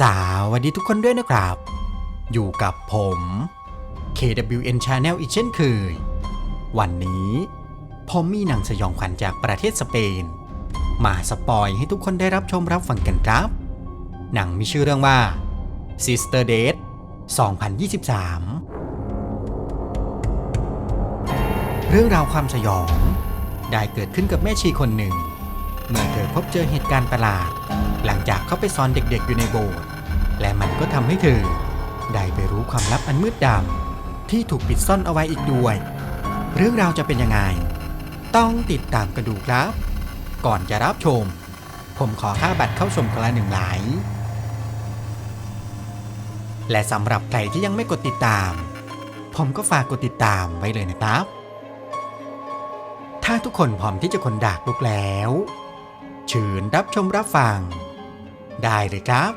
สวัสดีทุกคนด้วยนะครับ อยู่กับผม KWN Channel อีกเช่นเคย วันนี้ผมมีหนังสยองขวัญจากประเทศสเปน มาสปอยให้ทุกคนได้รับชมรับฟังกันครับ หนังมีชื่อเรื่องว่า Sister Date 2023 เรื่องราวความสยอง ได้เกิดขึ้นกับแม่ชีคนหนึ่ง เมื่อเธอพบเจอเหตุการณ์ประหลาด จากเข้าไปซ่อนเด็กๆอยู่ในโบสถ์และมันก็ทำให้เธอ ได้ไปรู้ความลับอันมืดดำที่ถูกปิดซ่อนเอาไว้อีกด้วย เรื่องราวจะเป็นยังไง ต้องติดตามกันดูครับ ก่อนจะรับชม ผมขอค่าบัตรเข้าชมคนละหนึ่งไลค์และสำหรับใครที่ยังไม่กดติดตาม ผมก็ฝากกดติดตามไว้เลยนะครับ ถ้าทุกคนพร้อมที่จะคนดากลุกแล้ว เชิญรับชมรับฟัง ได้เลยครับ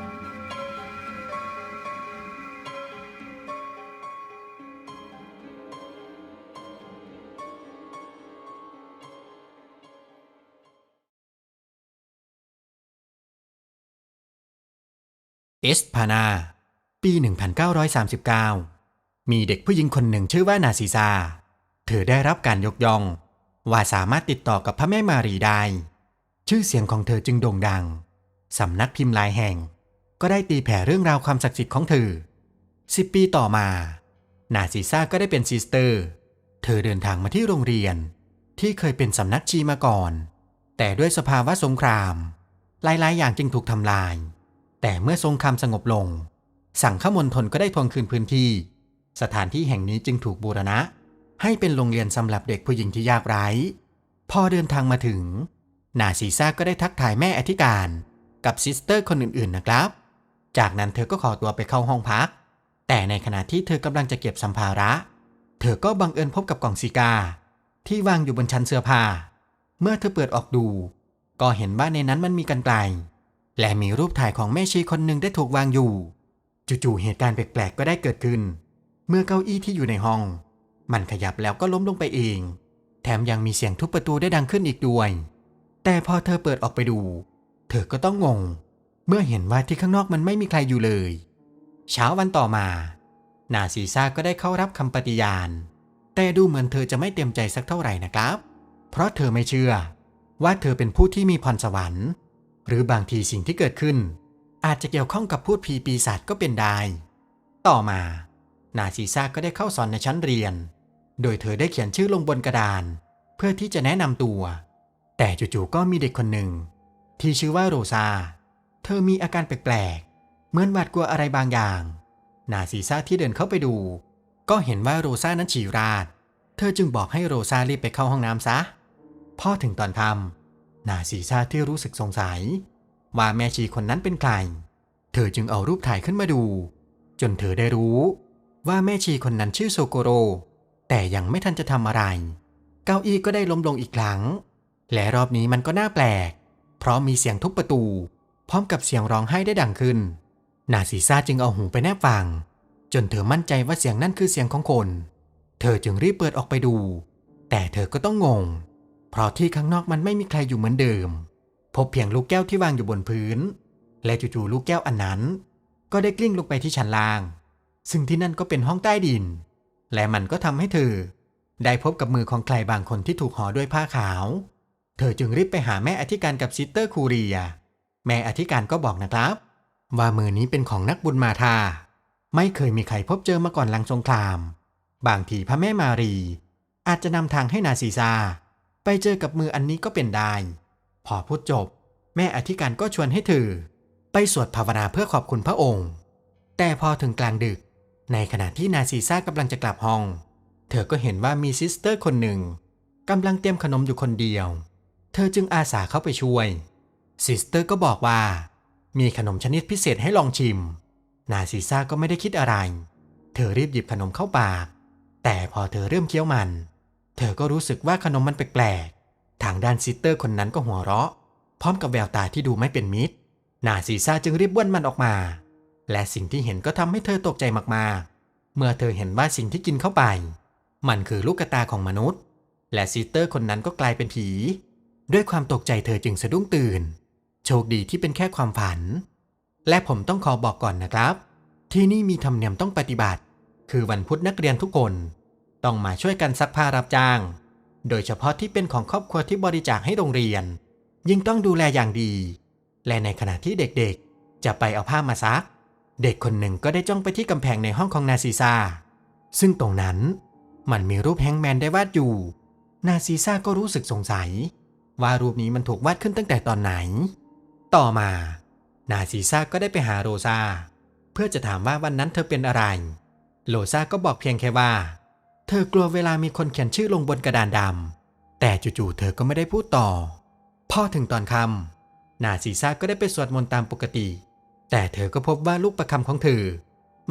เอสพานา ปี 1939 มีเด็กผู้หญิงคนหนึ่งชื่อว่านาซิซา เธอได้รับการยกย่อง ว่าสามารถติดต่อกับพระแม่มารีได้ ชื่อเสียงของเธอจึงโด่งดัง สำนักพิมพ์หลายแห่ง ก็ได้ตีแผ่เรื่องราวความศักดิ์สิทธิ์ของเธอสิบปีต่อมา นาซิซาก็ได้เป็นซิสเตอร์ เธอเดินทางมาที่โรงเรียน ที่เคยเป็นสำนักชีมาก่อน แต่ด้วยสภาวะสงคราม หลายๆ อย่างจึงถูกทำลาย แต่เมื่อสงครามสงบลง สั่งฆมณฑลก็ได้ทวงคืนพื้นที่ สถานที่แห่งนี้จึงถูกบูรณะ ให้เป็นโรงเรียนสำหรับเด็กผู้หญิงที่ยากไร้ พอเดินทางมาถึง นาซีซ่าก็ได้ทักทายแม่อธิการ กับซิสเตอร์คนอื่นๆนะครับ จากนั้นเธอก็ขอตัวไปเข้าห้องพัก แต่ในขณะที่เธอกำลังจะเก็บสัมภาระ เธอก็บังเอิญพบกับกล่องซิกา ที่วางอยู่บนชั้นเสื้อผ้า เมื่อเธอเปิดออกดู ก็เห็นว่าในนั้นมันมีกันไกล และมีรูปถ่ายของแม่ชีคนหนึ่งได้ถูกวางอยู่ จู่ๆเหตุการณ์แปลกๆก็ได้เกิดขึ้น เมื่อเก้าอี้ที่อยู่ในห้อง มันขยับแล้วก็ล้มลงไปเอง แถมยังมีเสียงทุบประตูได้ดังขึ้นอีกด้วย แต่พอเธอเปิดออกไปดู เธอก็ต้องงง เมื่อเห็นว่าที่ข้างนอกมันไม่มีใครอยู่เลย เช้าวันต่อมา นาซีซ่าก็ได้เข้ารับคำปฏิญาณ แต่ดูเหมือนเธอจะไม่เต็มใจสักเท่าไหร่นะครับ เพราะเธอไม่เชื่อ ว่าเธอเป็นผู้ที่มีพรสวรรค์ หรือบางทีสิ่งที่เกิดขึ้น อาจจะเกี่ยวข้องกับพูดผีปีศาจก็เป็นได้ ต่อมา นาซีซ่าก็ได้เข้าสอนในชั้นเรียน โดยเธอได้เขียนชื่อลงบนกระดาน เพื่อที่จะแนะนำตัว แต่จู่ๆก็มีเด็กคนหนึ่ง ที่ชื่อว่าโรซา เธอมีอาการแปลกๆ เหมือนหวาดกลัวอะไรบางอย่าง นาซีซ่าที่เดินเข้าไปดู ก็เห็นว่าโรซานั้นฉี่ราด เธอจึงบอกให้โรซารีบไปเข้าห้องน้ำซะ พอถึงตอนค่ำนาซีซ่าที่รู้สึกสงสัย ว่าแม่ชีคนนั้นเป็นใคร เธอจึงเอารูปถ่ายขึ้นมาดู จนเธอได้รู้ ว่าแม่ชีคนนั้นชื่อโซโกโร แต่ยังไม่ทันจะทำอะไร เก้าอี้ก็ได้ล้มลงอีกครั้ง และรอบนี้มันก็น่าแปลก เพราะมีเสียงทุบประตู พร้อมกับเสียงร้องไห้ได้ดังขึ้น นาซีซ่าจึงเอาหูไปแนบฟัง จนเธอมั่นใจว่าเสียงนั่นคือเสียงของคน เธอจึงรีบเปิดออกไปดู แต่เธอก็ต้องงง เพราะที่ข้างนอกมันไม่มีใครอยู่เหมือนเดิม พบเพียงลูกแก้วที่วางอยู่บนพื้น และจู่ๆลูกแก้วอันนั้น ก็ได้กลิ้งลงไปที่ชั้นล่าง ซึ่งที่นั่นก็เป็นห้องใต้ดิน และมันก็ทำให้เธอ ได้พบกับมือของใครบางคนที่ถูกห่อด้วยผ้าขาว เธอจึงรีบไปหาแม่อธิการกับซิสเตอร์คูเรีย แม่อธิการก็บอกนะครับ ว่ามือนี้เป็นของนักบุญมาธาไม่เคยมีใครพบเจอมาก่อนหลังสงคราม บางทีพระแม่มารี อาจจะนำทางให้นาซีซาไปเจอกับมืออันนี้ก็เป็นได้ พอพูดจบ แม่อธิการก็ชวนให้เธอ ไปสวดภาวนาเพื่อขอบคุณพระองค์ แต่พอถึงกลางดึก ในขณะที่นาซีซากำลังจะกลับห้อง เธอก็เห็นว่ามีซิสเตอร์คนหนึ่งกำลังเตรียมขนมอยู่คนเดียว เธอจึงอาสาเข้าไปช่วยซิสเตอร์ก็บอกว่า มีขนมชนิดพิเศษให้ลองชิม นาซีซ่าก็ไม่ได้คิดอะไร เธอรีบหยิบขนมเข้าปาก แต่พอเธอเริ่มเคี้ยวมัน เธอก็รู้สึกว่าขนมมันแปลกๆ ทางด้านซิสเตอร์คนนั้นก็หัวเราะ พร้อมกับแววตาที่ดูไม่เป็นมิตร นาซีซ่าจึงรีบบ้วนมันออกมา และสิ่งที่เห็นก็ทำให้เธอตกใจมากๆ เมื่อเธอเห็นว่าสิ่งที่กินเข้าไป มันคือลูกกระตาของมนุษย์ และซิสเตอร์คนนั้นก็กลายเป็นผี ด้วยความตกใจเธอจึงสะดุ้งตื่น โชคดีที่เป็นแค่ความฝัน และผมต้องขอบอกก่อนนะครับ ที่นี่มีธรรมเนียมต้องปฏิบัติ คือวันพุธนักเรียนทุกคน ต้องมาช่วยกันซักผ้ารับจ้าง โดยเฉพาะที่เป็นของครอบครัวที่บริจาคให้โรงเรียน ยิ่งต้องดูแลอย่างดี และในขณะที่เด็กๆ จะไปเอาผ้ามาซัก เด็กคนหนึ่งก็ได้จ้องไปที่กำแพงในห้องของนาซีซาซึ่งตรงนั้นมันมีรูปแฮงแมนได้วาดอยู่ นาซีซาก็รู้สึกสงสัย ว่ารูปนี้มันถูกวาดขึ้นตั้งแต่ตอนไหน ต่อมา นาซีซาก็ได้ไปหาโรซาเพื่อจะถามว่าวันนั้นเธอเป็นอะไร โรซาก็บอกเพียงแค่ว่า เธอกลัวเวลามีคนเขียนชื่อลงบนกระดานดำแต่จู่ๆเธอก็ไม่ได้พูดต่อ พอถึงตอนค่ำนาซีซาก็ได้ไปสวดมนต์ตามปกติ แต่เธอก็พบว่าลูกประคำของเธอ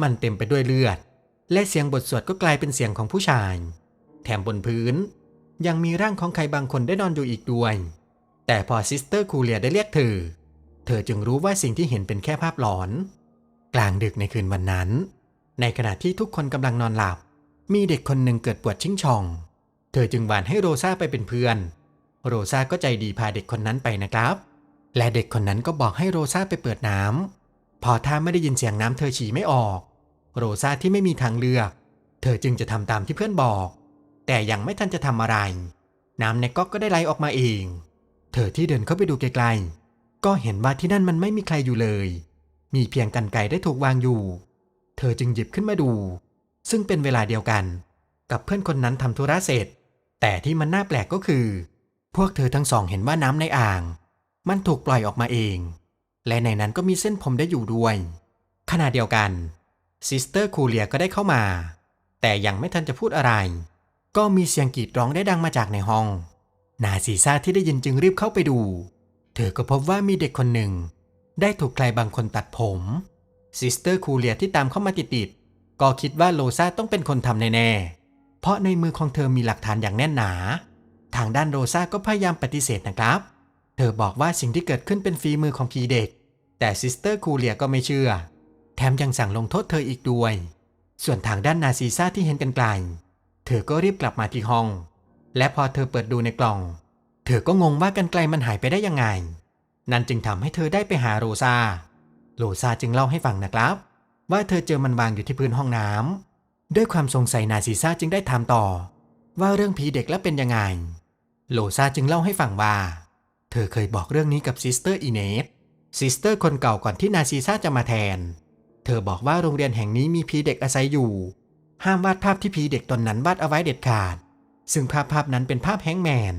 มันเต็มไปด้วยเลือด และเสียงบทสวดก็กลายเป็นเสียงของผู้ชาย แถมบนพื้น ยังมีร่างของใครบางคนได้นอนอยู่อีกด้วย แต่พอซิสเตอร์คูเลียได้เรียกเธอ เธอจึงรู้ว่าสิ่งที่เห็นเป็นแค่ภาพหลอน กลางดึกในคืนวันนั้น ในขณะที่ทุกคนกำลังนอนหลับ มีเด็กคนหนึ่งเกิดปวดชิงช่อง เธอจึงหวานให้โรซาไปเป็นเพื่อน โรซาก็ใจดีพาเด็กคนนั้นไปนะครับ และเด็กคนนั้นก็บอกให้โรซาไปเปิดน้ำพอถ้าไม่ได้ยินเสียงน้ำเธอฉี่ไม่ออก โรซาที่ไม่มีทางเลือก เธอจึงจะทำตามที่เพื่อนบอก แต่ยังไม่ทันจะทำอะไร น้ำในก๊อกก็ได้ไหลออกมาเอง เธอที่เดินเข้าไปดูไกลๆ ก็เห็นว่าที่นั่นมันไม่มีใครอยู่เลย มีเพียงกันไก่ได้ถูกวางอยู่ เธอจึงหยิบขึ้นมาดู ซึ่งเป็นเวลาเดียวกัน กับเพื่อนคนนั้นทำธุระเสร็จ แต่ที่มันน่าแปลกก็คือ พวกเธอทั้งสองเห็นว่าน้ำในอ่าง มันถูกปล่อยออกมาเอง และในนั้นก็มีเส้นผมได้อยู่ด้วย ขณะเดียวกันซิสเตอร์คูเลียก็ได้เข้ามา แต่ยังไม่ทันจะพูดอะไร ก็มีเสียงกรีดร้องได้ดังมาจากในห้อง นาซีซาที่ได้ยินจึงรีบเข้าไปดู เธอก็พบว่ามีเด็กคนหนึ่ง ได้ถูกใครบางคนตัดผมซิสเตอร์คูเลียที่ตามเข้ามาติดๆก็คิดว่าโลซาต้องเป็นคนทำแน่ๆ เพราะในมือของเธอมีหลักฐานอย่างแน่นหนา ทางด้านโรซาก็พยายามปฏิเสธนะครับ เธอบอกว่าสิ่งที่เกิดขึ้นเป็นฝีมือของผีเด็ก แต่ซิสเตอร์คูเลียก็ไม่เชื่อ แถมยังสั่งลงโทษเธออีกด้วย ส่วนทางด้านนาซีซาที่เห็นกันไกล เธอก็รีบกลับมาที่ห้อง และพอเธอเปิดดูในกล่อง เธอก็งงว่ากันไกลมันหายไปได้ยังไง นั่นจึงทำให้เธอได้ไปหาโรซา โรซาจึงเล่าให้ฟังนะครับ ว่าเธอเจอมันวางอยู่ที่พื้นห้องน้ำด้วยความสงสัยนาซีซาจึงได้ถามต่อ ว่าเรื่องผีเด็กแล้วเป็นยังไง โลซาจึงเล่าให้ฟังว่า เธอเคยบอกเรื่องนี้กับซิสเตอร์อีเนสซิสเตอร์คนเก่าก่อนที่นาซีซาจะมาแทน เธอบอกว่าโรงเรียนแห่งนี้มีผีเด็กอาศัยอยู่ ห้ามวาดภาพที่ผีเด็กตนนั้นวาดเอาไว้เด็ดขาด ซึ่งภาพภาพนั้นเป็นภาพแฮงแมน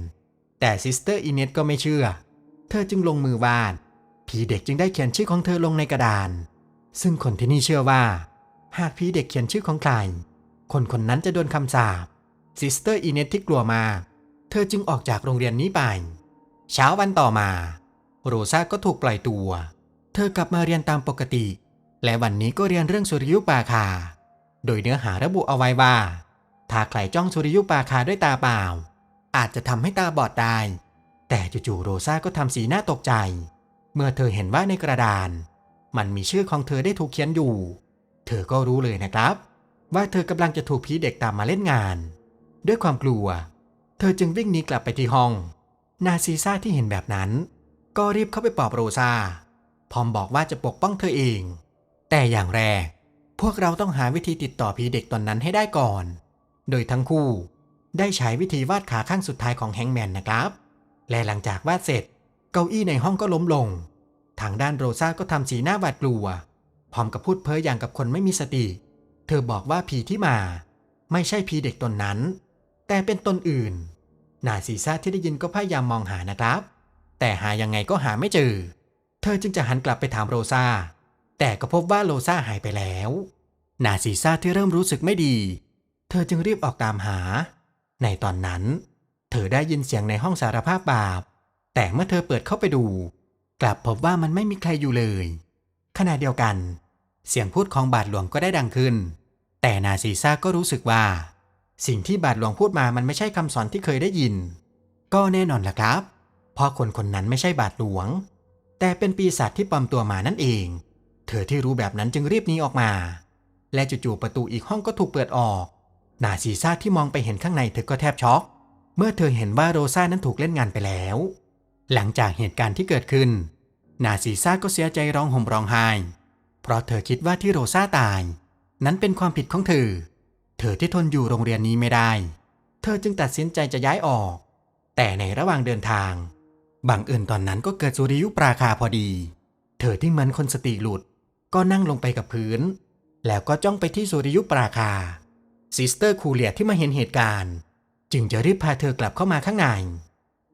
แต่ซิสเตอร์อีเนสก็ไม่เชื่อ เธอจึงลงมือวาดผีเด็กจึงได้เขียนชื่อของเธอลงในกระดาน ซึ่งคนที่นี่เชื่อว่า หากผีเด็กเขียนชื่อของใคร คนคนนั้นจะโดนคำสาป ซิสเตอร์อีเนสที่กลัวมาก เธอจึงออกจากโรงเรียนนี้ไป เช้าวันต่อมา โรซาก็ถูกปล่อยตัว เธอกลับมาเรียนตามปกติ และวันนี้ก็เรียนเรื่องสุริยุปราคา โดยเนื้อหาระบุเอาไว้ว่า ถ้าใครจ้องสุริยุปราคาด้วยตาเปล่า อาจจะทำให้ตาบอดได้ แต่จู่ๆโรซาก็ทำสีหน้าตกใจ เมื่อเธอเห็นว่าในกระดาน มันมีชื่อของเธอได้ถูกเขียนอยู่ เธอก็รู้เลยนะครับ ว่าเธอกำลังจะถูกผีเด็กตามมาเล่นงาน ด้วยความกลัว เธอจึงวิ่งหนีกลับไปที่ห้อง นาซีซ่าที่เห็นแบบนั้น ก็รีบเข้าไปปลอบโรซาพร้อมบอกว่าจะปกป้องเธอเอง แต่อย่างแรก พวกเราต้องหาวิธีติดต่อผีเด็กตนนั้นให้ได้ก่อน โดยทั้งคู่ ได้ใช้วิธีวาดขาข้างสุดท้ายของแฮงแมนนะครับ และหลังจากวาดเสร็จ เก้าอี้ในห้องก็ล้มลง ทางด้านโรซาก็ทำสีหน้าหวาดกลัว พร้อมกับพูดเพ้ออย่างกับคนไม่มีสติ เธอบอกว่าผีที่มา ไม่ใช่ผีเด็กตนนั้น แต่เป็นตนอื่น นาซีซ่าที่ได้ยินก็พยายามมองหานะครับ แต่หายังไงก็หาไม่เจอ เธอจึงจะหันกลับไปถามโรซา แต่ก็พบว่าโรซาหายไปแล้ว นาซีซาที่เริ่มรู้สึกไม่ดี เธอจึงรีบออกตามหา ในตอนนั้น เธอได้ยินเสียงในห้องสารภาพบาป แต่เมื่อเธอเปิดเข้าไปดู กลับพบว่ามันไม่มีใครอยู่เลย ขณะเดียวกัน เสียงพูดของบาทหลวงก็ได้ดังขึ้น แต่นาซีซาก็รู้สึกว่า สิ่งที่บาทหลวงพูดมามันไม่ใช่คำสอนที่เคยได้ยิน ก็แน่นอนล่ะครับ เพราะคนคนนั้นไม่ใช่บาทหลวง แต่เป็นปีศาจที่ปลอมตัวมานั่นเอง เธอที่รู้แบบนั้นจึงรีบหนีออกมา และจู่ๆประตูอีกห้องก็ถูกเปิดออกนาซีซ่าที่มองไปเห็นข้างในเธอก็แทบช็อก เมื่อเธอเห็นว่าโรซ่านั้นถูกเล่นงานไปแล้ว หลังจากเหตุการณ์ที่เกิดขึ้น นาซีซ่าก็เสียใจร้องห่มร้องไห้ เพราะเธอคิดว่าที่โรซาตาย นั้นเป็นความผิดของเธอ เธอที่ทนอยู่โรงเรียนนี้ไม่ได้ เธอจึงตัดสินใจจะย้ายออก แต่ในระหว่างเดินทางบังเอิญตอนนั้นก็เกิดสุริยุปราคาพอดี เธอที่เหมือนคนสติหลุด ก็นั่งลงไปกับพื้น แล้วก็จ้องไปที่สุริยุปราคาซิสเตอร์คูเลียที่มาเห็นเหตุการณ์ จึงจะรีบพาเธอกลับเข้ามาข้างใน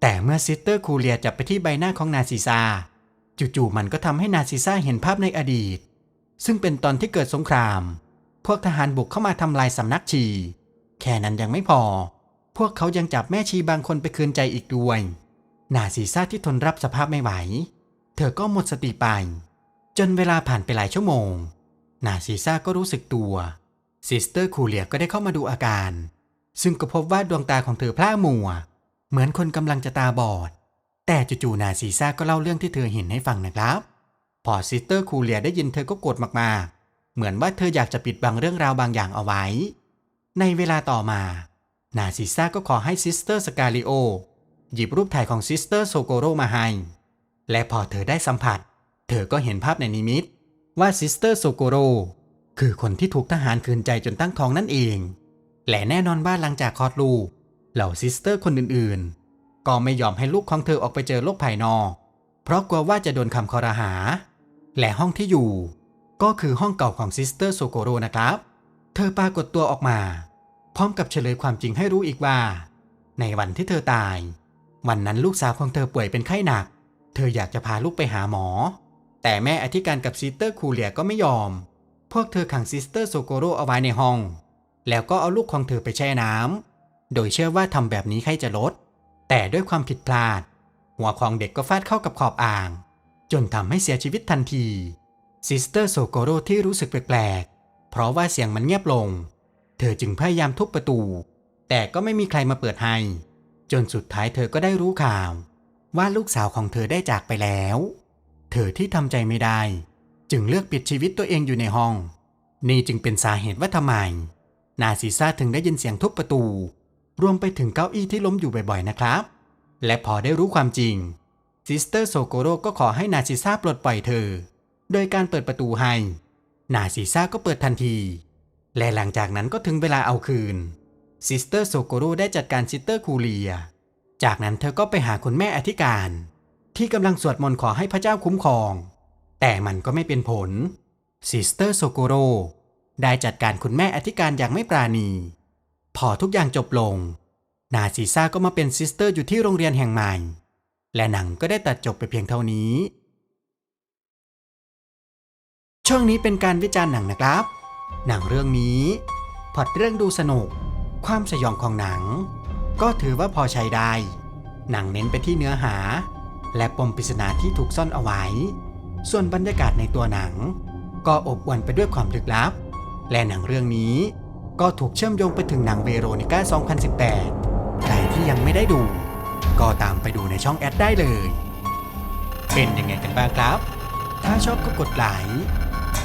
แต่เมื่อซิสเตอร์คูเลียจับไปที่ใบหน้าของนาซิซาจู่ๆมันก็ทำให้นาซิซาเห็นภาพในอดีต ซึ่งเป็นตอนที่เกิดสงคราม พวกทหารบุกเข้ามาทำลายสำนักชี แค่นั้นยังไม่พอ พวกเขายังจับแม่ชีบางคนไปคืนใจอีกด้วย นาซีซาที่ทนรับสภาพไม่ไหว เธอก็หมดสติไป จนเวลาผ่านไปหลายชั่วโมง นาซีซ่าก็รู้สึกตัว ซิสเตอร์คูเลียก็ได้เข้ามาดูอาการ ซึ่งก็พบว่าดวงตาของเธอพร่ามัว เหมือนคนกำลังจะตาบอด แต่จู่ๆนาซีซ่าก็เล่าเรื่องที่เธอเห็นให้ฟังนะครับ พอซิสเตอร์คูเลียได้ยินเธอก็โกรธมากๆ เหมือนว่าเธออยากจะปิดบังเรื่องราวบางอย่างเอาไว้ ในเวลาต่อมา นาซิซ่าก็ขอให้ซิสเตอร์สกาลิโอหยิบรูปถ่ายของซิสเตอร์โซโกโรมาให้ และพอเธอได้สัมผัส เธอก็เห็นภาพในนิมิต ว่าซิสเตอร์โซโกโรคือคนที่ถูกทหารคืนใจจนตั้งท้องนั่นเอง และแน่นอนว่าหลังจากคลอดลูก เหล่าซิสเตอร์คนอื่นๆ ก็ไม่ยอมให้ลูกของเธอออกไปเจอโลกภายนอก เพราะกลัวว่าจะโดนคำคอรหา และห้องที่อยู่ ก็คือห้องเก่าของซิสเตอร์โซโกโรนะครับ เธอปรากฏตัวออกมา พร้อมกับเฉลยความจริงให้รู้อีกว่า ในวันที่เธอตาย วันนั้นลูกสาวของเธอป่วยเป็นไข้หนัก เธออยากจะพาลูกไปหาหมอ แต่แม่อธิการกับซิสเตอร์คูเลียก็ไม่ยอม พวกเธอขังซิสเตอร์โซโกโรเอาไว้ในห้อง แล้วก็เอาลูกของเธอไปแช่น้ำ โดยเชื่อว่าทำแบบนี้ไข้จะลด แต่ด้วยความผิดพลาด หัวของเด็กก็ฟาดเข้ากับขอบอ่าง จนทำให้เสียชีวิตทันทีซิสเตอร์โซโกโรที่รู้สึกแปลกๆ เพราะว่าเสียงมันเงียบลง เธอจึงพยายามทุบประตู แต่ก็ไม่มีใครมาเปิดให้ จนสุดท้ายเธอก็ได้รู้ข่าว ว่าลูกสาวของเธอได้จากไปแล้ว เธอที่ทำใจไม่ได้ จึงเลือกปิดชีวิตตัวเองอยู่ในห้อง นี่จึงเป็นสาเหตุว่าทำไม นาซีซ่าถึงได้ยินเสียงทุบประตู รวมไปถึงเก้าอี้ที่ล้มอยู่บ่อยๆนะครับ และพอได้รู้ความจริงซิสเตอร์โซโกโรก็ขอให้นาซิซ่าปลดปล่อยเธอ โดยการเปิดประตูให้ นาซิซ่าก็เปิดทันที และหลังจากนั้นก็ถึงเวลาเอาคืนซิสเตอร์โซโกโรได้จัดการซิสเตอร์คูเลีย จากนั้นเธอก็ไปหาคุณแม่อธิการ ที่กำลังสวดมนต์ขอให้พระเจ้าคุ้มครอง แต่มันก็ไม่เป็นผลซิสเตอร์โซโกโรได้จัดการคุณแม่อธิการอย่างไม่ปราณี พอทุกอย่างจบลง นาซีซ่าก็มาเป็นซิสเตอร์อยู่ที่โรงเรียนแห่งใหม่ และหนังก็ได้ตัดจบไปเพียงเท่านี้ ช่วงนี้เป็นการวิจารณ์หนังนะครับ หนังเรื่องนี้พอดเรื่องดูสนุก ความสยองของหนัง ก็ถือว่าพอใช้ได้ หนังเน้นไปที่เนื้อหา และปมปริศนาที่ถูกซ่อนเอาไว้ ส่วนบรรยากาศในตัวหนัง ก็อบอวลไปด้วยความลึกลับ และหนังเรื่องนี้ก็ถูกเชื่อมโยงไปถึงหนังเวโรนิก้า 2018 ใครที่ยังไม่ได้ดู ก็ตามไปดูในช่องแอดได้เลย เป็นยังไงกันบ้างครับ ถ้าชอบก็กดไลค์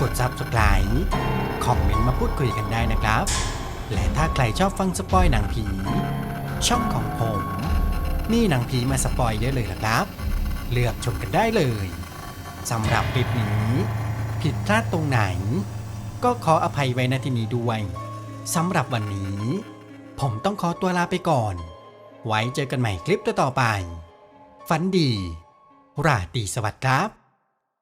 กด Subscribe คอมเมนต์มาพูดคุยกันได้นะครับ และถ้าใครชอบฟังสปอยหนังผี ช่องของผม มีหนังผีมาสปอยเยอะเลยล่ะครับ เลือกชมกันได้เลยสำหรับคลิปนี้ ผิดพลาดตรงไหน ก็ขออภัยไว้ณที่นี้ด้วยสำหรับวันนี้ ผมต้องขอตัวลาไปก่อน ไว้เจอกันใหม่คลิปต่อๆไป ฝันดี ราตรีสวัสดิ์ครับ